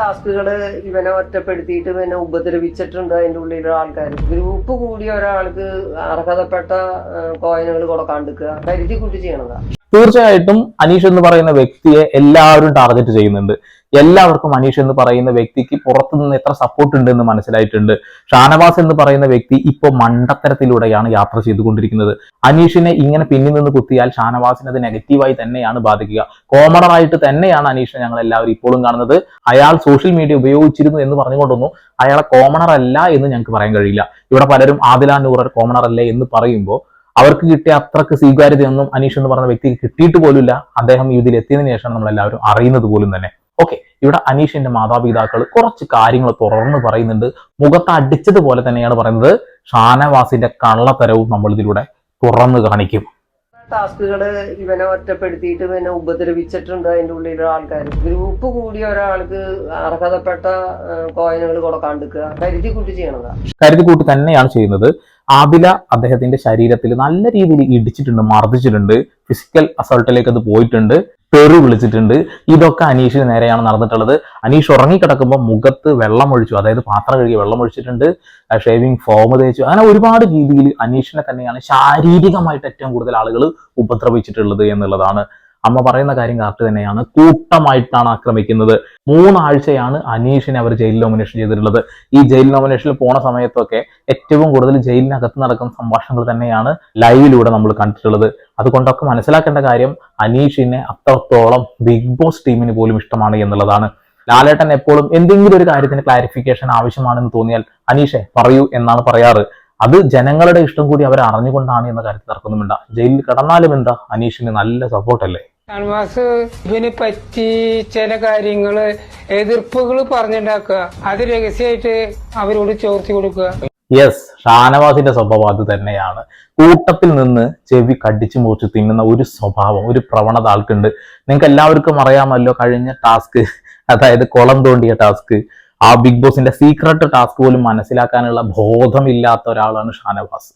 ടാസ്കുകൾ ഇവനെ ഒറ്റപ്പെടുത്തിയിട്ട് ഇവനെ ഉപദ്രവിച്ചിട്ടുണ്ട് അതിന്റെ ഉള്ളിലുള്ള ആൾക്കാർ. ഗ്രൂപ്പ് കൂടിയ ഒരാൾക്ക് അർഹതപ്പെട്ട കോയിനുകൾ കൊടുക്കാണ്ടിരിക്കുക കരുതി കൂട്ടി ചെയ്യണതാ. തീർച്ചയായിട്ടും അനീഷ് എന്ന് പറയുന്ന വ്യക്തിയെ എല്ലാവരും ടാർഗറ്റ് ചെയ്യുന്നുണ്ട്. എല്ലാവർക്കും അനീഷ് എന്ന് പറയുന്ന വ്യക്തിക്ക് പുറത്തു നിന്ന് എത്ര സപ്പോർട്ട് ഉണ്ട് എന്ന് മനസ്സിലായിട്ടുണ്ട്. ഷാനവാസ് എന്ന് പറയുന്ന വ്യക്തി ഇപ്പോൾ മണ്ടത്തരത്തിലൂടെയാണ് യാത്ര ചെയ്തുകൊണ്ടിരിക്കുന്നത്. അനീഷിനെ ഇങ്ങനെ പിന്നിൽ നിന്ന് കുത്തിയാൽ ഷാനവാസിന് അത് നെഗറ്റീവായി തന്നെയാണ് ബാധിക്കുക. കോമണറായിട്ട് തന്നെയാണ് അനീഷിനെ ഞങ്ങൾ എല്ലാവരും ഇപ്പോഴും കാണുന്നത്. അയാൾ സോഷ്യൽ മീഡിയ ഉപയോഗിച്ചിരുന്നു എന്ന് പറഞ്ഞുകൊണ്ടൊന്നും അയാളെ കോമണർ അല്ല എന്ന് ഞങ്ങൾക്ക് പറയാൻ കഴിയില്ല. ഇവിടെ പലരും ആദില നൂറർ കോമണർ അല്ലേ എന്ന് പറയുമ്പോൾ അവർക്ക് കിട്ടിയ അത്രയ്ക്ക് സ്വീകാര്യതയൊന്നും അനീഷ് എന്ന് പറഞ്ഞ വ്യക്തിക്ക് കിട്ടിയിട്ട് പോലുമില്ല. അദ്ദേഹം ഇതിൽ എത്തിയതിനു ശേഷം നമ്മൾ എല്ലാവരും അറിയുന്നത് പോലും തന്നെ. ഓക്കെ ഇവിടെ അനീഷിന്റെ മാതാപിതാക്കൾ കുറച്ച് കാര്യങ്ങൾ തുറന്ന് പറയുന്നുണ്ട്. മുഖത്ത് അടിച്ചതുപോലെ തന്നെയാണ് പറയുന്നത്. ഷാനവാസിന്റെ കള്ളത്തരവും നമ്മൾ ഇതിലൂടെ തുറന്ന് കാണിക്കും. ടാസ്കുകൾ ഇവനെ ഒറ്റപ്പെടുത്തിയിട്ട് ഇവനെ ഉപദ്രവിച്ചിട്ടുണ്ട് അതിന്റെ ഉള്ളിലെ ആൾക്കാർ ഗ്രൂപ്പ് കൂടിയ ഒരാൾക്ക് അർഹതപ്പെട്ട കോയിനുകൾ കൊടുക്കാണ്ടിരിക്കുക കരുതി കൂട്ടി ചെയ്യണതാ. കരുതിക്കൂട്ടി തന്നെയാണ് ചെയ്യുന്നത്. ആദില അദ്ദേഹത്തിന്റെ ശരീരത്തിൽ നല്ല രീതിയിൽ ഇടിച്ചിട്ടുണ്ട് മർദ്ദിച്ചിട്ടുണ്ട് ഫിസിക്കൽ അസൾട്ടിലേക്ക് അത് പോയിട്ടുണ്ട് തെറി വിളിച്ചിട്ടുണ്ട്. ഇതൊക്കെ അനീഷിന് നേരെയാണ് നടന്നിട്ടുള്ളത്. അനീഷ് ഉറങ്ങിക്കിടക്കുമ്പോൾ മുഖത്ത് വെള്ളം ഒഴിച്ചു അതായത് പാത്രം കഴുകി വെള്ളം ഒഴിച്ചിട്ടുണ്ട് ഷേവിങ് ഫോം തേച്ചു. അങ്ങനെ ഒരുപാട് രീതിയിൽ അനീഷിനെ തന്നെയാണ് ശാരീരികമായിട്ട് ഏറ്റവും കൂടുതൽ ആളുകൾ ഉപദ്രവിച്ചിട്ടുള്ളത് എന്നുള്ളതാണ് അമ്മ പറയുന്ന കാര്യം കറക്റ്റ് തന്നെയാണ്. കൂട്ടമായിട്ടാണ് ആക്രമിക്കുന്നത്. മൂന്നാഴ്ചയാണ് അനീഷിനെ അവർ ജയിൽ നോമിനേഷൻ ചെയ്തിട്ടുള്ളത്. ഈ ജയിൽ നോമിനേഷനിൽ പോണ സമയത്തൊക്കെ ഏറ്റവും കൂടുതൽ ജയിലിനകത്ത് നടക്കുന്ന സംഭാഷണങ്ങൾ തന്നെയാണ് ലൈവിലൂടെ നമ്മൾ കണ്ടിട്ടുള്ളത്. അതുകൊണ്ടൊക്കെ മനസ്സിലാക്കേണ്ട കാര്യം അനീഷിനെ അത്രത്തോളം ബിഗ് ബോസ് ടീമിന് പോലും ഇഷ്ടമാണ് എന്നുള്ളതാണ്. ലാലേട്ടൻ എപ്പോഴും എന്തെങ്കിലും ഒരു കാര്യത്തിന് ക്ലാരിഫിക്കേഷൻ ആവശ്യമാണെന്ന് തോന്നിയാൽ അനീഷെ പറയൂ എന്നാണ് പറയാറ്. അത് ജനങ്ങളുടെ ഇഷ്ടം കൂടി അവർ അറിഞ്ഞുകൊണ്ടാണ് എന്ന കാര്യത്തിൽ തർക്കമൊന്നുമില്ല. ജയിലിൽ കിടന്നാലും എന്താ അനീഷിന് നല്ല സപ്പോർട്ടല്ലേ ഷാനവാസ് ഇവനെ പറ്റി ചില കാര്യങ്ങൾ എതിർപ്പുകൾ പറഞ്ഞുണ്ടാക്കുക. അത് രഹസ്യമായിട്ട് അവരോട് ചോർത്തി കൊടുക്കുക. യെസ് ഷാനവാസിന്റെ സ്വഭാവം അത് തന്നെയാണ്. കൂട്ടത്തിൽ നിന്ന് ചെവി കടിച്ചു മുറിച്ച് തിന്നുന്ന ഒരു സ്വഭാവം ഒരു പ്രവണത ആൾക്കുണ്ട്. നിങ്ങൾക്ക് എല്ലാവർക്കും അറിയാമല്ലോ കഴിഞ്ഞ ടാസ്ക് അതായത് കുളം തോണ്ടിയ ടാസ്ക്. ആ ബിഗ് ബോസിന്റെ സീക്രട്ട് ടാസ്ക് പോലും മനസ്സിലാക്കാനുള്ള ബോധമില്ലാത്ത ഒരാളാണ് ഷാനവാസ്.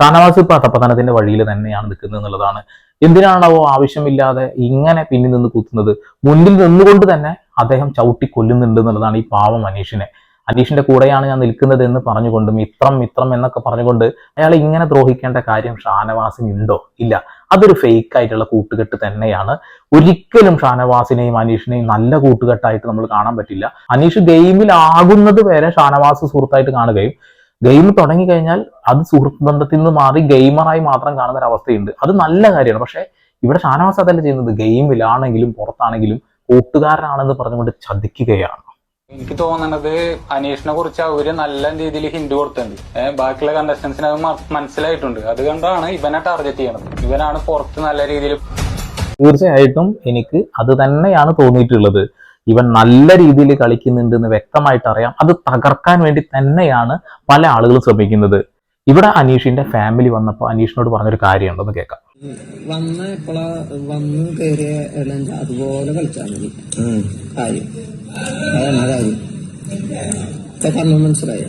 ഷാനവാസ് ഇപ്പൊ അധപ്പതനത്തിന്റെ വഴിയിൽ തന്നെയാണ് നിൽക്കുന്നത് എന്നുള്ളതാണ് എന്തിനാണാവോ ആവശ്യമില്ലാതെ ഇങ്ങനെ പിന്നിൽ നിന്ന് കുത്തുന്നത്? മുന്നിൽ നിന്നുകൊണ്ട് തന്നെ അദ്ദേഹം ചവിട്ടി കൊല്ലുന്നുണ്ട് എന്നുള്ളതാണ് ഈ പാവം അനീഷിനെ. അനീഷിന്റെ കൂടെയാണ് ഞാൻ നിൽക്കുന്നത് എന്ന് പറഞ്ഞുകൊണ്ട് മിത്രം മിത്രം എന്നൊക്കെ പറഞ്ഞുകൊണ്ട് അയാൾ ഇങ്ങനെ ദ്രോഹിക്കേണ്ട കാര്യം ഷാനവാസിന് ഉണ്ടോ ഇല്ല. അതൊരു ഫേക്ക് ആയിട്ടുള്ള കൂട്ടുകെട്ട് തന്നെയാണ്. ഒരിക്കലും ഷാനവാസിനെയും അനീഷിനെയും നല്ല കൂട്ടുകെട്ടായിട്ട് നമ്മൾ കാണാൻ പറ്റില്ല. അനീഷ് ഗെയിമിലാകുന്നത് വരെ ഷാനവാസ് സുഹൃത്തായിട്ട് കാണുകയും ഗെയിം തുടങ്ങി കഴിഞ്ഞാൽ അത് സുഹൃത്ത് ബന്ധത്തിൽ നിന്ന് മാറി ഗെയിമറായി മാത്രം കാണുന്ന ഒരു അവസ്ഥയുണ്ട് അത് നല്ല കാര്യമാണ്. പക്ഷേ ഇവിടെ ഷാനവാസ് അതല്ല ചെയ്യുന്നത്? ഗെയിമിലാണെങ്കിലും പുറത്താണെങ്കിലും കൂട്ടുകാരനാണെന്ന് പറഞ്ഞുകൊണ്ട് ചതിക്കുകയാണ്. എനിക്ക് തോന്നുന്നത് അനീഷിനെ കുറിച്ച് അവർ നല്ല രീതിയിൽ ഹിന്റ് കൊടുത്തിട്ടുണ്ട്. ബാക്കിയുള്ള കണ്ടസ്റ്റൻസിന് അത് മനസ്സിലായിട്ടുണ്ട്. അത് കണ്ടാണ് ഇവനെ ടാർഗറ്റ് ചെയ്യണത്. ഇവനാണ് പുറത്ത് നല്ല രീതിയിൽ തീർച്ചയായിട്ടും എനിക്ക് അത് തന്നെയാണ് തോന്നിയിട്ടുള്ളത്. ഇവൻ നല്ല രീതിയിൽ കളിക്കുന്നുണ്ട് എന്ന് വ്യക്തമായിട്ട് അറിയാം. അത് തകർക്കാൻ വേണ്ടി തന്നെയാണ് പല ആളുകളും ശ്രമിക്കുന്നത്. ഇവിടെ അനീഷിന്റെ ഫാമിലി വന്നപ്പോൾ അനീഷിനോട് പറഞ്ഞൊരു കാര്യമുണ്ടെന്ന് കേൾക്കാം. വന്ന എപ്പോഴാ വന്ന് കയറിയ അതുപോലെ കളിച്ചാൽ മതി. കാര്യം. അതാണ് കാര്യം? ഇപ്പൊ പറഞ്ഞു മനസ്സിലായോ?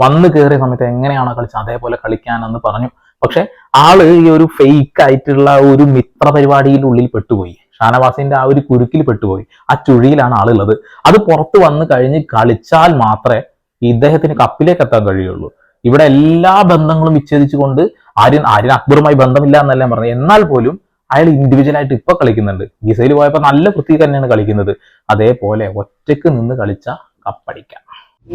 വന്ന് കയറിയ സമയത്ത് എങ്ങനെയാണോ കളിച്ചത്? അതേപോലെ കളിക്കാനെന്ന് പറഞ്ഞു. പക്ഷെ ആൾ ഈ ഒരു ഫേക്ക് ആയിട്ടുള്ള ഒരു മിത്ര പരിപാടിയിൽ ഉള്ളിൽ പെട്ടുപോയി. ഷാനവാസിന്റെ ആ ഒരു കുരുക്കിൽ പെട്ടുപോയി. ആ ചുഴിയിലാണ് ആളുള്ളത്. അത് പുറത്ത് വന്ന് കഴിഞ്ഞ് കളിച്ചാൽ മാത്രമേ ഇദ്ദേഹത്തിന് കപ്പിലേക്ക് എത്താൻ കഴിയുള്ളൂ. ഇവിടെ എല്ലാ ബന്ധങ്ങളും വിച്ഛേദിച്ചുകൊണ്ട് ആര്യൻ ആര്യൻ അക്ബറുമായി ബന്ധമില്ല എന്നല്ല പറഞ്ഞു. എന്നാൽ പോലും അയാൾ ഇൻഡിവിജ്വൽ ആയിട്ട് ഇപ്പൊ കളിക്കുന്നുണ്ട്. ഗിസയിൽ പോയപ്പോൾ നല്ല വൃത്തി തന്നെയാണ് കളിക്കുന്നത്. അതേപോലെ ഒറ്റയ്ക്ക് നിന്ന് കളിച്ച കപ്പടിക്കാം.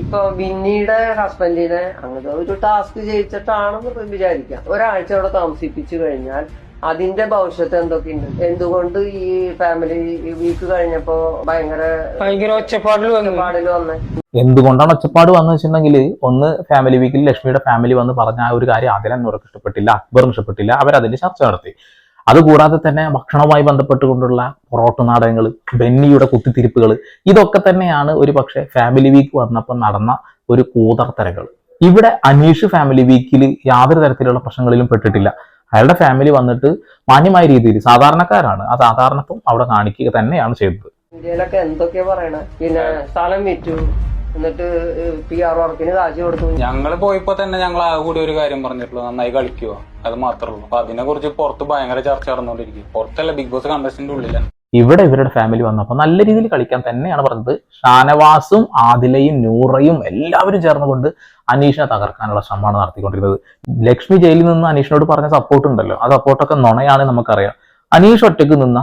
ഇപ്പൊ വിന്നിയുടെ ഹസ്ബൻഡിനെ അങ്ങനത്തെ ഒരു ടാസ്ക് ജയിച്ചിട്ടാണെന്ന് വിചാരിക്കാം. ഒരാഴ്ച അവിടെ താമസിപ്പിച്ചു കഴിഞ്ഞാൽ അതിന്റെ ഭവിഷ്യത്ത് എന്തൊക്കെയുണ്ട്? എന്തുകൊണ്ട് ഈ ഫാമിലി വീക്ക് കഴിഞ്ഞപ്പോ ഭയങ്കര ഭയങ്കര ഒച്ചപ്പാടിൽ വന്നു. വന്ന് വന്നേ? എന്തുകൊണ്ടാണ് ഒച്ചപ്പാട് വന്നു വെച്ചിട്ടുണ്ടെങ്കിൽ ഒന്ന് ഫാമിലി വീക്കിൽ ലക്ഷ്മിയുടെ ഫാമിലി വന്ന് പറഞ്ഞ ആ ഒരു കാര്യം അതിനൊന്നും ഇഷ്ടപ്പെട്ടില്ല അക്ബറിന് ഇഷ്ടപ്പെട്ടില്ല അവരതിന്റെ ചർച്ച നടത്തി. അതുകൂടാതെ തന്നെ ഭക്ഷണവുമായി ബന്ധപ്പെട്ടുകൊണ്ടുള്ള പൊറോട്ട നാടകങ്ങൾ ബെന്നിയുടെ കുത്തിത്തിരിപ്പുകൾ ഇതൊക്കെ തന്നെയാണ് ഒരു പക്ഷേ ഫാമിലി വീക്ക് വന്നപ്പോൾ നടന്ന ഒരു കൂതർത്തരകൾ ഇവിടെ അനീഷ് ഫാമിലി വീക്കിൽ യാതൊരു തരത്തിലുള്ള പ്രശ്നങ്ങളിലും പെട്ടിട്ടില്ല. അയാളുടെ ഫാമിലി വന്നിട്ട് മാന്യമായ രീതിയിൽ സാധാരണക്കാരാണ്. ആ സാധാരണത്വം അവിടെ കാണിക്കുക തന്നെയാണ് ചെയ്തത്. ഇന്ത്യയിലൊക്കെ എന്തൊക്കെയാ പറയണേ? പിന്നെ സ്ഥലം വിറ്റു. എന്നിട്ട് പി ആർ വർക്കിന് കാശ് കൊടുത്തു. ഞങ്ങൾ പോയപ്പോ തന്നെ ഞങ്ങൾ ആ കൂടി ഒരു കാര്യം പറഞ്ഞിട്ടുള്ളൂ നന്നായി കളിക്കുക അത് മാത്രമേ ഉള്ളൂ. അപ്പൊ അതിനെ കുറിച്ച് പുറത്ത് ഭയങ്കര ചർച്ച നടന്നുകൊണ്ടിരിക്കും പുറത്തല്ല ബിഗ് ബോസ് കണ്ടസ്റ്റിന്റെ ഉള്ളിലാണ്. ഇവിടെ ഇവരുടെ ഫാമിലി വന്നപ്പോൾ നല്ല രീതിയിൽ കളിക്കാൻ തന്നെയാണ് പറഞ്ഞത്. ഷാനവാസും ആദിലയും നൂറയും എല്ലാവരും ചേർന്നുകൊണ്ട് അനീഷിനെ തകർക്കാനുള്ള ശ്രമമാണ് നടത്തിക്കൊണ്ടിരുന്നത്. ലക്ഷ്മി ജയിലിൽ നിന്ന് അനീഷിനോട് പറഞ്ഞ സപ്പോർട്ട് ഉണ്ടല്ലോ. ആ സപ്പോർട്ടൊക്കെ നുണയാണ് നമുക്കറിയാം. അനീഷ് ഒറ്റയ്ക്ക് നിന്ന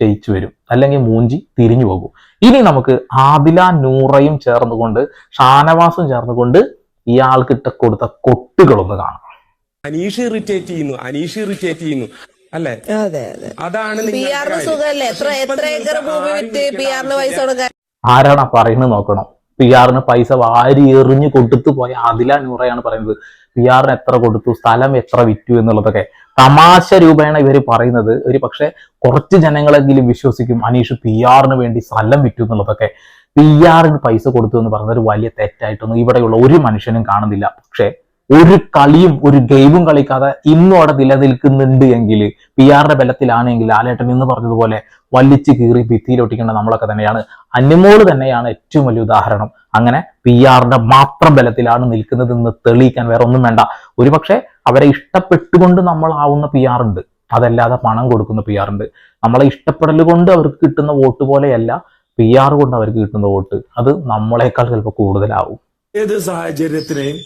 ജയിച്ചു വരും. അല്ലെങ്കിൽ മൂഞ്ചി തിരിഞ്ഞു പോകും. ഇനി നമുക്ക് ആദില നൂറയും ചേർന്നുകൊണ്ട് ഷാനവാസും ചേർന്നുകൊണ്ട് ഇയാൾക്ക് ഇട്ട കൊടുത്ത കൊട്ടുകളൊന്ന് കാണാം. അനീഷ് ഇറിറ്റേറ്റ് ചെയ്യുന്നു. അനീഷ് ഇറിറ്റേറ്റ് ചെയ്യുന്നു. അല്ലെ? അതെ അതെ. അതാണ് എത്ര ഇപ്പൊ എത്ര ഏക്കർ ഭൂമി വിറ്റ് പി ആറിന് പൈസ കൊടുക്കാൻ? ആരാണ് പറയുന്നത് നോക്കണം. പി ആറിന് പൈസ വാരി എറിഞ്ഞു കൊടുത്തു പോയ ആദില നൂറയാണ് പറയുന്നത്. പി ആറിന് എത്ര കൊടുത്തു സ്ഥലം എത്ര വിറ്റു എന്നുള്ളതൊക്കെ തമാശ രൂപേണ ഇവർ പറയുന്നത്. ഒരു പക്ഷെ കുറച്ച് ജനങ്ങളെങ്കിലും വിശ്വസിക്കും അനീഷ് പി ആറിന് വേണ്ടി സ്ഥലം വിറ്റു എന്നുള്ളതൊക്കെ. പി ആറിന് പൈസ കൊടുത്തു എന്ന് പറഞ്ഞൊരു ഒരു വലിയ തെറ്റായിട്ടൊന്നും ഇവിടെയുള്ള ഒരു മനുഷ്യനും കാണുന്നില്ല. പക്ഷെ ഒരു കളിയും ഒരു ഗെയിമും കളിക്കാതെ ഇന്നും അവിടെ നിലനിൽക്കുന്നുണ്ട് എങ്കിൽ പി ആറിന്റെ ബലത്തിലാണെങ്കിൽ ലാലേട്ടൻ എന്ന് പറഞ്ഞതുപോലെ വലിച്ചു കീറി ഭിത്തിയിലൊട്ടിക്കേണ്ട നമ്മളൊക്കെ തന്നെയാണ്. അന്യമോൾ തന്നെയാണ് ഏറ്റവും വലിയ ഉദാഹരണം. അങ്ങനെ പി ആറിന്റെ മാത്രം ബലത്തിലാണ് നിൽക്കുന്നതെന്ന് തെളിയിക്കാൻ വേറെ ഒന്നും വേണ്ട. ഒരുപക്ഷെ അവരെ ഇഷ്ടപ്പെട്ടുകൊണ്ട് നമ്മൾ ആവുന്ന പി ആർ ഉണ്ട്. അതല്ലാതെ പണം കൊടുക്കുന്ന പി ആർ ഉണ്ട്. നമ്മളെ ഇഷ്ടപ്പെടൽ കൊണ്ട് അവർക്ക് കിട്ടുന്ന വോട്ട് പോലെയല്ല പി ആർ കൊണ്ട് അവർക്ക് കിട്ടുന്ന വോട്ട്. അത് നമ്മളെക്കാൾ ചിലപ്പോൾ കൂടുതലാവും. ഏത് സാഹചര്യത്തിനെയും.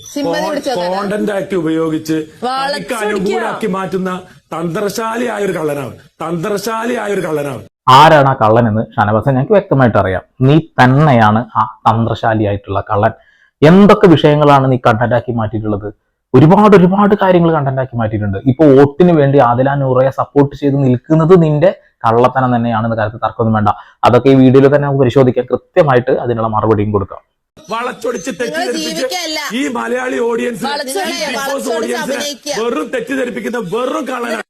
കോണ്ടന്റ് ആക്ട് ഉപയോഗിച്ച്. തനിക്ക് അനുകൂലമാക്കി മാറ്റുന്ന തന്ത്രശാലിയായ ഒരു കള്ളനാണ്. തന്ത്രശാലിയായ ഒരു കള്ളനാണ്. ആരാണ് ആ കള്ളൻ എന്ന് ഷാനവാസൻ ഞങ്ങൾക്ക് വ്യക്തമായിട്ട് അറിയാം. നീ തന്നെയാണ് ആ തന്ത്രശാലിയായിട്ടുള്ള കള്ളൻ. എന്തൊക്കെ വിഷയങ്ങളാണ് നീ കണ്ടന്റാക്കി മാറ്റിയിട്ടുള്ളത്? ഒരുപാട് ഒരുപാട് കാര്യങ്ങൾ കണ്ടന്റാക്കി മാറ്റിയിട്ടുണ്ട്. ഇപ്പൊ വോട്ടിന് വേണ്ടി ആദില നൂറയെ സപ്പോർട്ട് ചെയ്ത് നിൽക്കുന്നത് നിന്റെ കള്ളത്തനം തന്നെയാണെന്ന് കാര്യത്തിൽ തർക്കമൊന്നും വേണ്ട. അതൊക്കെ ഈ വീഡിയോയിൽ തന്നെ നമുക്ക് പരിശോധിക്കാം. കൃത്യമായിട്ട് അതിനുള്ള മറുപടിയും കൊടുക്കാം. വളച്ചൊടിച്ച് തെറ്റിദ്ധരിപ്പിച്ച് ഈ മലയാളി ഓഡിയൻസ് അഭിനയിക്കുക. വെറും തെറ്റിദ്ധരിപ്പിക്കുന്ന വെറും കള്ളനാണ്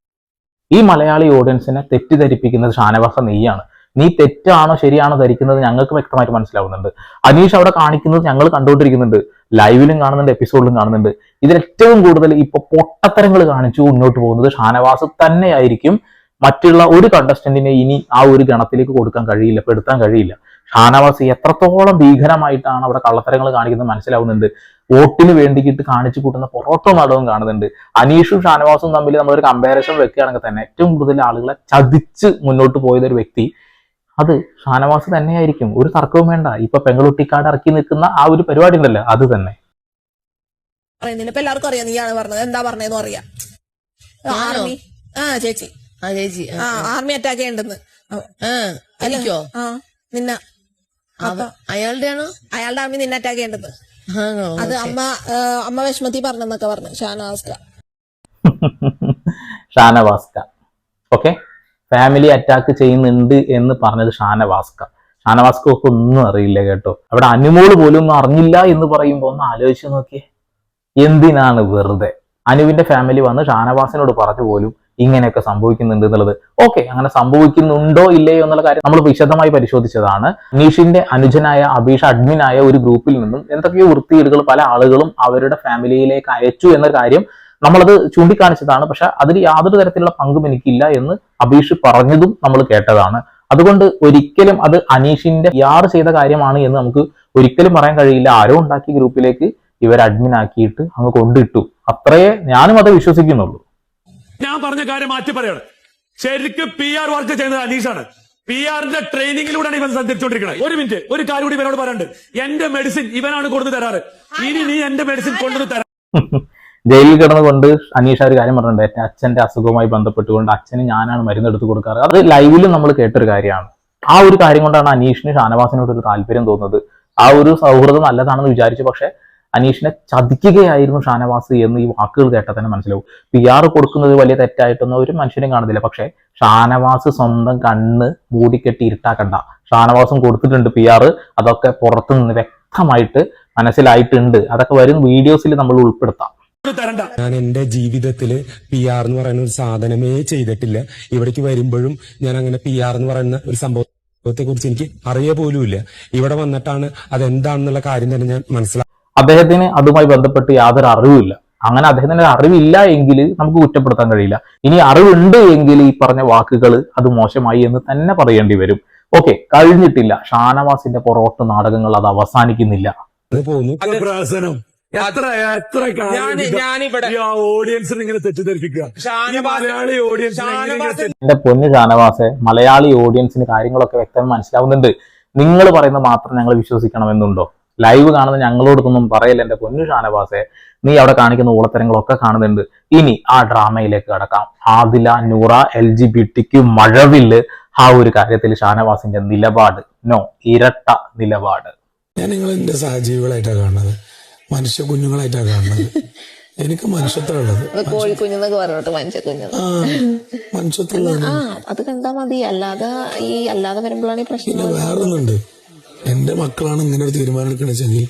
ഈ മലയാളി ഓഡിയൻസിനെ തെറ്റിദ്ധരിപ്പിക്കുന്നത് ഷാനവാസ നീയാണ് നീ തെറ്റാണോ ശരിയാണോ ധരിക്കുന്നത് ഞങ്ങൾക്ക് വ്യക്തമായിട്ട് മനസ്സിലാവുന്നുണ്ട്. അനീഷ് അവിടെ കാണിക്കുന്നത് ഞങ്ങൾ കണ്ടുകൊണ്ടിരിക്കുന്നുണ്ട്. ലൈവിലും കാണുന്നുണ്ട് എപ്പിസോഡിലും കാണുന്നുണ്ട്. ഇതിൽ ഏറ്റവും കൂടുതൽ ഇപ്പൊ പൊട്ടത്തരങ്ങൾ കാണിച്ചു മുന്നോട്ട് പോകുന്നത് ഷാനവാസ് തന്നെയായിരിക്കും. മറ്റുള്ള ഒരു കണ്ടസ്റ്റന്റിനെ ഇനി ആ ഒരു ഗണത്തിലേക്ക് കൊടുക്കാൻ കഴിയില്ല പെടുത്താൻ കഴിയില്ല. ഷാനവാസ് എത്രത്തോളം ഭീകരമായിട്ടാണ് അവിടെ കള്ളത്തരങ്ങൾ കാണിക്കുന്നത് മനസ്സിലാവുന്നുണ്ട്. വോട്ടിന് വേണ്ടിയിട്ട് കാണിച്ചു കൂട്ടുന്ന പൊറോട്ടോ നാടകവും കാണുന്നുണ്ട്. അനീഷും ഷാനവാസും തമ്മിൽ നമ്മളൊരു കമ്പാരിസൺ വെക്കുകയാണെങ്കിൽ തന്നെ ഏറ്റവും കൂടുതൽ ആളുകളെ ചതിച്ച് മുന്നോട്ട് പോയത് ഒരു വ്യക്തി. അത് ഷാനവാസ് തന്നെയായിരിക്കും. ഒരു തർക്കവും വേണ്ട. ഇപ്പൊ പെങ്ങളുട്ടിക്കാട് ഇറക്കി നിൽക്കുന്ന ആ ഒരു പരിപാടി ഉണ്ടല്ലോ അത് തന്നെ. ഇപ്പൊ എല്ലാവർക്കും അറിയാം. നീയാണ് പറഞ്ഞത്. എന്താ പറഞ്ഞതെന്നും അറിയാം. ആർമി. ആ ചേച്ചി. ആ ചേച്ചി. ആ ആർമി അറ്റാക്ക് ചെയ്യണ്ടെന്ന്. ആ നിന്ന അവ- അയാളുടെ അമ്മ നിന്നെ അറ്റാക്ക് ചെയ്യേണ്ടത്. അത് അമ്മ അമ്മ വിഷമത്തി പറഞ്ഞെന്നൊക്കെ പറഞ്ഞു. ഷാനവാസ്ക. ഷാനവാസ്ക. ഓക്കെ? ഫാമിലി അറ്റാക്ക് ചെയ്യുന്നുണ്ട് എന്ന് പറഞ്ഞത് ഷാനവാസ്ക. ഷാനവാസ്കൊക്കെ ഒന്നും അറിയില്ല കേട്ടോ. അവിടെ അനുമോൾ പോലും ഒന്നും അറിഞ്ഞില്ല എന്ന് പറയുമ്പോൾ ഒന്ന് ആലോചിച്ച് നോക്കിയേ. എന്തിനാണ് വെറുതെ? അനുവിന്റെ ഫാമിലി വന്ന് ഷാനവാസിനോട് പറഞ്ഞു പോലും ഇങ്ങനെയൊക്കെ സംഭവിക്കുന്നുണ്ട് എന്നുള്ളത്. ഓക്കെ അങ്ങനെ സംഭവിക്കുന്നുണ്ടോ ഇല്ലയോ എന്നുള്ള കാര്യം നമ്മൾ വിശദമായി പരിശോധിച്ചതാണ്. നിഷിന്റെ അനുജനായ അഭീഷ അഡ്മിനായ ഒരു ഗ്രൂപ്പിൽ നിന്നും എന്തൊക്കെയോ വൃത്തികേടുകൾ പല ആളുകളും അവരുടെ ഫാമിലിയിലേക്ക് അയച്ചു എന്ന കാര്യം നമ്മളത് ചൂണ്ടിക്കാണിച്ചതാണ്. പക്ഷെ അതിൽ യാതൊരു തരത്തിലുള്ള പങ്കും എനിക്കില്ല എന്ന് അഭീഷ് പറഞ്ഞതും നമ്മൾ കേട്ടതാണ്. അതുകൊണ്ട് ഒരിക്കലും അത് അനീഷിന്റെ യാർ ചെയ്ത കാര്യമാണ് എന്ന് നമുക്ക് ഒരിക്കലും പറയാൻ കഴിയില്ല. ആരോ ഉണ്ടാക്കിയ ഗ്രൂപ്പിലേക്ക് ഇവർ അഡ്മിൻ ആക്കിയിട്ട് അങ്ങ് കൊണ്ടിട്ടു. അത്രയേ ഞാനും അത് വിശ്വസിക്കുന്നുള്ളൂ. ഞാൻ പറഞ്ഞ കാര്യം മാറ്റി പറയാണ്. ശരിക്കും പി ആർ വർക്ക് ചെയ്യുന്നത് അനീഷാണ് പി ആറിന്റെ ട്രെയിനിങ്ങിലൂടെയാണ് ഇവൻ സഞ്ചരിച്ചുകൊണ്ടിരിക്കുന്നത് ഒരു മിനിറ്റ് ഒരു കാര്യം കൂടി ഇവനോട് പറയാനുണ്ട്. എന്റെ മെഡിസിൻ ഇവനാണ് കൊണ്ടു തരാറ്. ഇനി നീ എന്റെ മെഡിസിൻ കൊണ്ടു തരാ. ജയിലിൽ കിടന്നുകൊണ്ട് അനീഷ ഒരു കാര്യം പറഞ്ഞിട്ടുണ്ട്. അച്ഛന്റെ അസുഖവുമായി ബന്ധപ്പെട്ടുകൊണ്ട് അച്ഛന് ഞാനാണ് മരുന്ന് എടുത്തു കൊടുക്കാറ്. അത് ലൈവിലും നമ്മൾ കേട്ടൊരു കാര്യമാണ്. ആ ഒരു കാര്യം കൊണ്ടാണ് അനീഷിന് ഷാനവാസിനോട് ഒരു താല്പര്യം തോന്നുന്നത്. ആ ഒരു സൗഹൃദം നല്ലതാണെന്ന് വിചാരിച്ചു. പക്ഷെ അനീഷിനെ ചതിക്കുകയായിരുന്നു ഷാനവാസ് എന്ന് ഈ വാക്കുകൾ കേട്ടാൽ തന്നെ മനസ്സിലാവും. പി ആർ കൊടുക്കുന്നത് വലിയ തെറ്റായിട്ടൊന്നും ഒരു മനുഷ്യനും കാണുന്നില്ല. പക്ഷേ ഷാനവാസ് സ്വന്തം കണ്ണ് മൂടിക്കെട്ടി ഇരുട്ടാക്കണ്ട. ഷാനവാസും കൊടുത്തിട്ടുണ്ട് പി ആർ അതൊക്കെ പുറത്തു നിന്ന് വ്യക്തമായിട്ട് മനസ്സിലായിട്ടുണ്ട്. അതൊക്കെ വരും വീഡിയോസിൽ നമ്മൾ ഉൾപ്പെടുത്താം. ഞാൻ എന്റെ ജീവിതത്തിൽ പി ആർ എന്ന് പറയുന്ന ഒരു സാധനമേ ചെയ്തിട്ടില്ല. ഇവിടേക്ക് വരുമ്പോഴും ഞാൻ അങ്ങനെ പി ആർ എന്ന് പറയുന്ന ഒരു സംഭവത്തെ കുറിച്ച് എനിക്ക് അറിയ പോലുമില്ല ഇവിടെ വന്നിട്ടാണ് അതെന്താണെന്നുള്ള കാര്യം തന്നെ ഞാൻ മനസ്സിലാക്കി അദ്ദേഹത്തിന് അതുമായി ബന്ധപ്പെട്ട് യാതൊരു അറിവില്ല അങ്ങനെ അദ്ദേഹത്തിന് അറിവില്ല എങ്കിൽ നമുക്ക് കുറ്റപ്പെടുത്താൻ കഴിയില്ല. ഇനി അറിവുണ്ട് എങ്കിൽ ഈ പറഞ്ഞ വാക്കുകൾ അത് മോശമായി എന്ന് തന്നെ പറയേണ്ടി വരും. ഓക്കെ കഴിഞ്ഞിട്ടില്ല. ഷാനവാസിന്റെ പൊറോട്ട നാടകങ്ങൾ അത് അവസാനിക്കുന്നില്ല. എന്റെ പൊന്നു ഷാനവാസെ മലയാളി ഓഡിയൻസിന് കാര്യങ്ങളൊക്കെ വ്യക്തമായി മനസ്സിലാവുന്നുണ്ട്. നിങ്ങൾ പറയുന്നത് മാത്രം ഞങ്ങൾ വിശ്വസിക്കണമെന്നുണ്ടോ? ലൈവ് കാണുന്ന ഞങ്ങളോടൊന്നും പറയില്ല എന്റെ പൊന്നു ഷാനവാസെ? നീ അവിടെ കാണിക്കുന്ന ഊളത്തരങ്ങളൊക്കെ കാണുന്നുണ്ട്. ഇനി ആ ഡ്രാമയിലേക്ക് കടക്കാം. Adhila Noora L G B tick മഴവിൽ ആ ഒരു കാര്യത്തിൽ ഷാനവാസിന്റെ നിലപാട്. നോ ഇരട്ട നിലപാട്. ഞാൻ നിങ്ങൾ എന്റെ സഹജീവികളായിട്ടാണ് കാണുന്നത്. മനുഷ്യ കുഞ്ഞുങ്ങളായിട്ടാണ് കാണുന്നത്. എനിക്ക് മനുഷ്യത്വമുള്ളത്. അത് കോഴിക്കുഞ്ഞെന്നൊക്കെ പറഞ്ഞോട്ട് മനുഷ്യ മനുഷ്യത്വമുള്ളത്. അത് കണ്ടാ മതി. അല്ലാതെ ഈ അല്ലാതെ വരുമ്പോഴാണ് പ്രശ്നം എന്റെ മക്കളാണ് ഇങ്ങനെ ഒരു തീരുമാനം എടുക്കണെച്ചെങ്കിൽ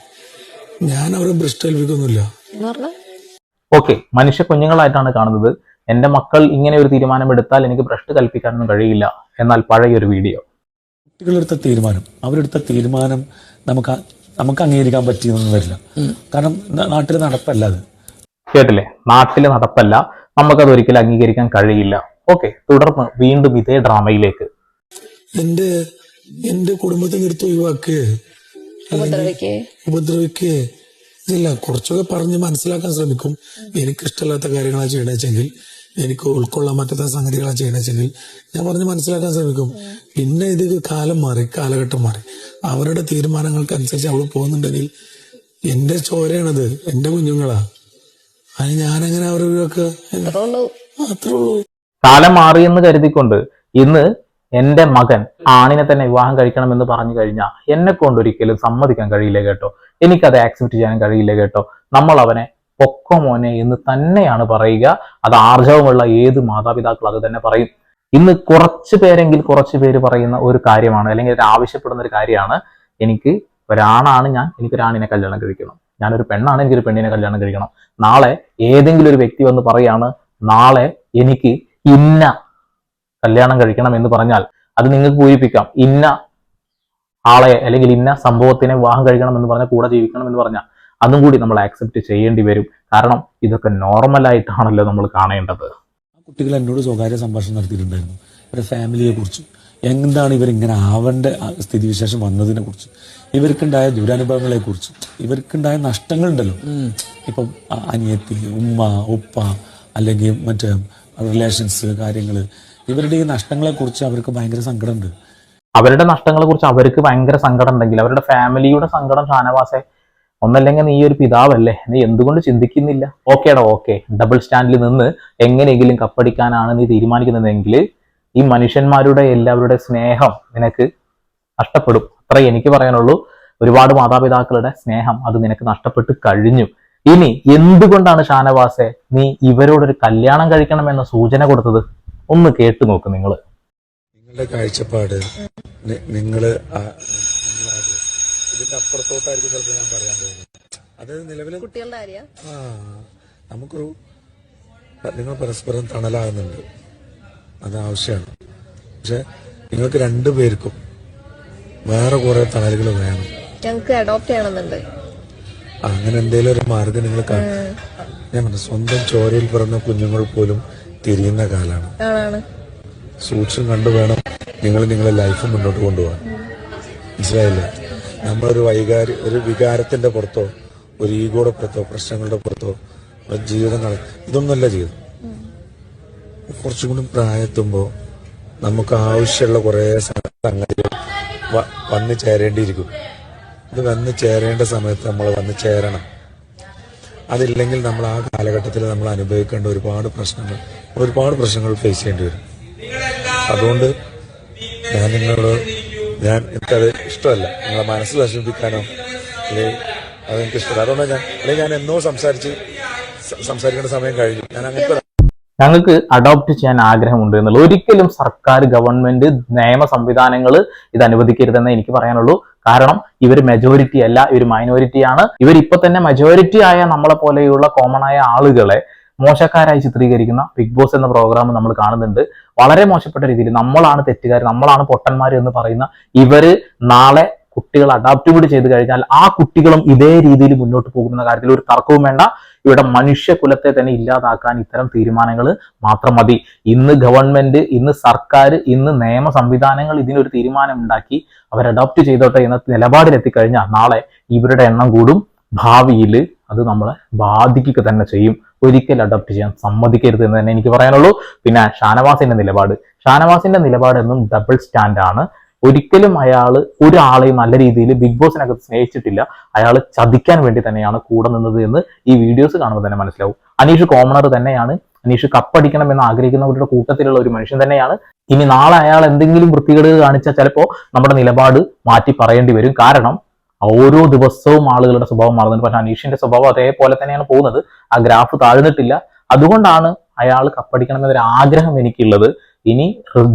ഞാൻ അവരെ ഭ്രഷ്ടേൽപ്പിക്കൊന്നുമില്ല ഓക്കെ മനുഷ്യ കുഞ്ഞുങ്ങളായിട്ടാണ് കാണുന്നത്. എന്റെ മക്കൾ ഇങ്ങനെ ഒരു തീരുമാനം എടുത്താൽ എനിക്ക് ഭ്രഷ്ട് കൽപ്പിക്കാനൊന്നും കഴിയില്ല എന്നാൽ പഴയ ഒരു വീഡിയോ. കുട്ടികളെടുത്ത തീരുമാനം അവരെടുത്ത തീരുമാനം നമുക്ക് നമുക്ക് അംഗീകരിക്കാൻ പറ്റിയെന്നൊന്നും വരില്ല. കാരണം നാട്ടിൽ നടപ്പല്ല അത്. കേട്ടില്ലേ? നാട്ടിലെ നടപ്പല്ല. നമുക്കത് ഒരിക്കലും അംഗീകരിക്കാൻ കഴിയില്ല. ഓക്കെ തുടർന്ന് വീണ്ടും ഇതേ ഡ്രാമയിലേക്ക്. എന്റെ എന്റെ കുടുംബത്തെ നിർത്തി ഒഴിവാക്ക്. ഉപദ്രവിക്കേ. ഉപദ്രവിക്ക്. ഇല്ല കുറച്ചൊക്കെ പറഞ്ഞ് മനസ്സിലാക്കാൻ ശ്രമിക്കും. എനിക്ക് ഇഷ്ടമില്ലാത്ത കാര്യങ്ങളാണ് ചെയ്യണമെച്ചെങ്കിൽ എനിക്ക് ഉൾക്കൊള്ളാൻ പറ്റാത്ത സംഗതികളാണ് ചെയ്യണെങ്കിൽ ഞാൻ പറഞ്ഞ് മനസ്സിലാക്കാൻ ശ്രമിക്കും. പിന്നെ ഇത് കാലം മാറി കാലഘട്ടം മാറി. അവരുടെ തീരുമാനങ്ങൾക്ക് അനുസരിച്ച് അവൾ പോകുന്നുണ്ടെങ്കിൽ എന്റെ ചോരയാണത് എന്റെ കുഞ്ഞുങ്ങളാ. അത് ഞാനെങ്ങനെ അവരൊക്കെ ഒഴിവാക്കുക? അത്രേ ഉള്ളൂ. അത്രേ ഉള്ളൂ. കാലം മാറിയെന്ന് കരുതിക്കൊണ്ട് ഇന്ന് എന്റെ മകൻ ആണിനെ തന്നെ വിവാഹം കഴിക്കണമെന്ന് പറഞ്ഞു കഴിഞ്ഞാൽ എന്നെ കൊണ്ടൊരിക്കലും സമ്മതിക്കാൻ കഴിയില്ല കേട്ടോ. എനിക്കത് ആക്സെപ്റ്റ് ചെയ്യാൻ കഴിയില്ല കേട്ടോ. നമ്മൾ അവനെ പൊക്കോ മോനെ എന്ന് തന്നെയാണ് പറയുക. അത് ആർജവമുള്ള ഏത് മാതാപിതാക്കൾ അത് തന്നെ പറയും. ഇന്ന് കുറച്ച് പേരെങ്കിൽ കുറച്ച് പേര് പറയുന്ന ഒരു കാര്യമാണ് അല്ലെങ്കിൽ ഒരു ആവശ്യപ്പെടുന്ന ഒരു കാര്യമാണ്. എനിക്ക് ഒരാണാണ് ഞാൻ എനിക്ക് എനിക്കൊരാണിനെ കല്യാണം കഴിക്കണം. ഞാനൊരു പെണ്ണാണ് എനിക്കൊരു പെണ്ണിനെ കല്യാണം കഴിക്കണം. നാളെ ഏതെങ്കിലും ഒരു വ്യക്തി വന്ന് പറയാണ് നാളെ എനിക്ക് ഇന്ന കല്യാണം കഴിക്കണം എന്ന് പറഞ്ഞാൽ അത് നിങ്ങൾക്ക് പൂരിപ്പിക്കാം. ഇന്ന ആളെ അല്ലെങ്കിൽ ഇന്ന സംഭവത്തിനെ വിവാഹം കഴിക്കണം എന്ന് പറഞ്ഞാൽ കൂടെ ജീവിക്കണം എന്ന് പറഞ്ഞാൽ അതും കൂടി നമ്മൾ ആക്സെപ്റ്റ് ചെയ്യേണ്ടി വരും. കാരണം ഇതൊക്കെ നോർമലായിട്ടാണല്ലോ നമ്മൾ കാണേണ്ടത്. ആ കുട്ടികൾ എന്നോട് സ്വകാര്യ സംഭാഷണം നടത്തിയിട്ടുണ്ടായിരുന്നു. ഇവരുടെ ഫാമിലിയെ കുറിച്ച്. എന്താണ് ഇവരിങ്ങനെ ആവേണ്ട സ്ഥിതിവിശേഷം വന്നതിനെ കുറിച്ച്. ഇവർക്കുണ്ടായ ദുരനുഭവങ്ങളെ കുറിച്ച്. ഇവർക്കുണ്ടായ നഷ്ടങ്ങളുണ്ടല്ലോ. ഇപ്പം അനിയത്തി ഉമ്മ ഉപ്പ അല്ലെങ്കിൽ മറ്റേ റിലേഷൻസ് കാര്യങ്ങൾ ഇവരുടെ ഈ നഷ്ടങ്ങളെ കുറിച്ച് അവർക്ക് ഭയങ്കര സങ്കടമുണ്ട്. അവരുടെ നഷ്ടങ്ങളെ കുറിച്ച് അവർക്ക് ഭയങ്കര സങ്കടം ഉണ്ടെങ്കിൽ അവരുടെ ഫാമിലിയുടെ സങ്കടം ഷാനവാസെ ഒന്നല്ലെങ്കിൽ നീ ഒരു പിതാവല്ലേ? നീ എന്തുകൊണ്ട് ചിന്തിക്കുന്നില്ല? ഓക്കേടാ ഓക്കെ ഡബിൾ സ്റ്റാൻഡിൽ നിന്ന് എങ്ങനെയെങ്കിലും കപ്പടിക്കാനാണ് നീ തീരുമാനിക്കുന്നതെങ്കിൽ ഈ മനുഷ്യന്മാരുടെ എല്ലാവരുടെ സ്നേഹം നിനക്ക് നഷ്ടപ്പെടും. അത്ര എനിക്ക് പറയാനുള്ളൂ. ഒരുപാട് മാതാപിതാക്കളുടെ സ്നേഹം അത് നിനക്ക് നഷ്ടപ്പെട്ട് കഴിഞ്ഞു. ഇനി എന്തുകൊണ്ടാണ് ഷാനവാസെ നീ ഇവരോടൊരു കല്യാണം കഴിക്കണം എന്ന സൂചന കൊടുത്തത്? ഒന്ന് കേട്ടു നോക്ക് നിങ്ങൾ നിങ്ങളുടെ കാഴ്ചപ്പാട് നിങ്ങൾ നിങ്ങൾ ഇതിന്റെ അപ്പുറത്തോട്ടായിരിക്കും ചിലപ്പോൾ ഞാൻ പറയാൻ പോകുന്നത്. അത് നിലവിൽ കുട്ടികളുടെ കാര്യം? ആ നമുക്കൊരു നിങ്ങൾ പരസ്പരം തണലാകുന്നുണ്ട്. അത് ആവശ്യമാണ്. പക്ഷെ നിങ്ങൾക്ക് രണ്ടു പേർക്കും വേറെ കുറെ തണലുകൾ വേണം. ഞങ്ങൾക്ക് അഡോപ്റ്റ് ചെയ്യണമെന്നുണ്ട്. അങ്ങനെ എന്തെങ്കിലും ഒരു മാർഗം നിങ്ങൾ ഞാൻ പറഞ്ഞു സ്വന്തം ചോരയിൽ പിറന്ന കുഞ്ഞുങ്ങൾ പോലും തിരിയുന്ന കാലാണ്. സൂക്ഷ്മം കണ്ടു വേണം നിങ്ങൾ നിങ്ങളെ ലൈഫ് മുന്നോട്ട് കൊണ്ടുപോകാൻ. മനസ്സിലായില്ലേ? നമ്മളൊരു വൈകാരി ഒരു വികാരത്തിന്റെ പുറത്തോ ഒരു ഈഗോയുടെ പുറത്തോ പ്രശ്നങ്ങളുടെ പുറത്തോ ജീവിതങ്ങൾ ഇതൊന്നുമല്ല ജീവിതം. കുറച്ചും കൂടി പ്രായത്തുമ്പോൾ നമുക്ക് ആവശ്യമുള്ള കുറേ സംഗതികൾ വന്നു ചേരേണ്ടിയിരിക്കും. ഇത് വന്നു ചേരേണ്ട സമയത്ത് നമ്മൾ വന്നു ചേരണം. അതില്ലെങ്കിൽ നമ്മൾ ആ കാലഘട്ടത്തിൽ നമ്മൾ അനുഭവിക്കേണ്ട ഒരുപാട് പ്രശ്നങ്ങൾ ഒരുപാട് പ്രശ്നങ്ങൾ ഫേസ് ചെയ്യേണ്ടി വരും. അതുകൊണ്ട് ഞാൻ നിങ്ങളോട് ഞാൻ എനിക്കത് ഇഷ്ടമല്ല. നിങ്ങളെ മനസ്സ് വിഷമിപ്പിക്കാനോ അല്ലെങ്കിൽ അതെനിക്ക് ഇഷ്ടമല്ല. അതുകൊണ്ട് ഞാൻ അല്ലെങ്കിൽ ഞാൻ എന്നോ സംസാരിച്ച് സംസാരിക്കേണ്ട സമയം കഴിഞ്ഞു. ഞാൻ അങ്ങനത്തെ ഞങ്ങൾക്ക് അഡോപ്റ്റ് ചെയ്യാൻ ആഗ്രഹമുണ്ട് എന്നുള്ളത് ഒരിക്കലും സർക്കാർ ഗവൺമെന്റ് നിയമ സംവിധാനങ്ങൾ ഇത് അനുവദിക്കരുതെന്ന് എനിക്ക് പറയാനുള്ളൂ. കാരണം ഇവർ മെജോറിറ്റി അല്ല ഇവർ മൈനോറിറ്റിയാണ് ഇവർ ഇപ്പൊ തന്നെ മെജോറിറ്റി ആയ നമ്മളെ പോലെയുള്ള കോമൺ ആയ ആളുകളെ മോശക്കാരായി ചിത്രീകരിക്കുന്ന ബിഗ് ബോസ് എന്ന പ്രോഗ്രാം നമ്മൾ കാണുന്നുണ്ട്. വളരെ മോശപ്പെട്ട രീതിയിൽ നമ്മളാണ് തെറ്റുകാർ നമ്മളാണ് പൊട്ടന്മാർ എന്ന് പറയുന്ന ഇവർ നാളെ കുട്ടികൾ അഡാപ്റ്റ് കൂടി ചെയ്ത് കഴിഞ്ഞാൽ ആ കുട്ടികളും ഇതേ രീതിയിൽ മുന്നോട്ട് പോകുന്ന കാര്യത്തിൽ ഒരു തർക്കവും വേണ്ട. ഇവിടെ മനുഷ്യകുലത്തെ തന്നെ ഇല്ലാതാക്കാൻ ഇത്തരം തീരുമാനങ്ങൾ മാത്രം മതി. ഇന്ന് ഗവൺമെന്റ് ഇന്ന് സർക്കാർ ഇന്ന് നിയമ സംവിധാനങ്ങൾ ഇതിനൊരു തീരുമാനം ഉണ്ടാക്കി അവർ അഡോപ്റ്റ് ചെയ്തോട്ടെ എന്ന നിലപാടിലെത്തിക്കഴിഞ്ഞാൽ നാളെ ഇവരുടെ എണ്ണം കൂടും. ഭാവിയിൽ അത് നമ്മളെ ബാധിക്കുക തന്നെ ചെയ്യും. ഒരിക്കലും അഡോപ്റ്റ് ചെയ്യാൻ സമ്മതിക്കരുത് എന്ന് തന്നെ എനിക്ക് പറയാനുള്ളൂ. പിന്നെ ഷാനവാസിന്റെ നിലപാട്. ഷാനവാസിന്റെ നിലപാട് എന്നും ഡബിൾ സ്റ്റാൻഡ് ആണ്. ഒരിക്കലും അയാൾ ഒരാളെയും നല്ല രീതിയിൽ ബിഗ് ബോസിനകത്ത് സ്നേഹിച്ചിട്ടില്ല. അയാൾ ചതിക്കാൻ വേണ്ടി തന്നെയാണ് കൂടെ നിന്നത് എന്ന് ഈ വീഡിയോസ് കാണുമ്പോൾ തന്നെ മനസ്സിലാവും. അനീഷ് കോമണർ തന്നെയാണ്. അനീഷ് കപ്പടിക്കണം എന്ന് ആഗ്രഹിക്കുന്നവരുടെ കൂട്ടത്തിലുള്ള ഒരു മനുഷ്യൻ തന്നെയാണ്. ഇനി നാളെ അയാൾ എന്തെങ്കിലും വൃത്തികേട് കാണിച്ചാൽ ചിലപ്പോൾ നമ്മുടെ നിലപാട് മാറ്റി പറയേണ്ടി വരും. കാരണം ഓരോ ദിവസവും ആളുകളുടെ സ്വഭാവം മാറുന്നുണ്ട്. പക്ഷെ അനീഷിന്റെ സ്വഭാവം അതേപോലെ തന്നെയാണ് പോകുന്നത്. ആ ഗ്രാഫ് താഴ്ന്നിട്ടില്ല. അതുകൊണ്ടാണ് അയാൾ കപ്പടിക്കണം എന്നൊരു ആഗ്രഹം എനിക്കുള്ളത്. ഇനി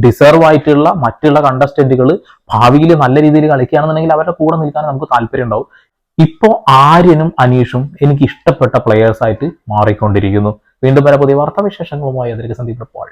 ഡിസേർവ് ആയിട്ടുള്ള മറ്റുള്ള കണ്ടസ്റ്റന്റുകൾ ഭാവിയിൽ നല്ല രീതിയിൽ കളിക്കുകയാണെന്നുണ്ടെങ്കിൽ അവരുടെ കൂടെ നിൽക്കാൻ നമുക്ക് താല്പര്യം ഉണ്ടാവും. ഇപ്പോൾ ആര്യനും അനീഷും എനിക്ക് ഇഷ്ടപ്പെട്ട പ്ലെയേഴ്സ് ആയിട്ട് മാറിക്കൊണ്ടിരിക്കുന്നു. വീണ്ടും വരെ പുതിയ വാർത്താവിശേഷങ്ങളുമായി. അതിലേക്ക് സന്ദീപ് പോൾ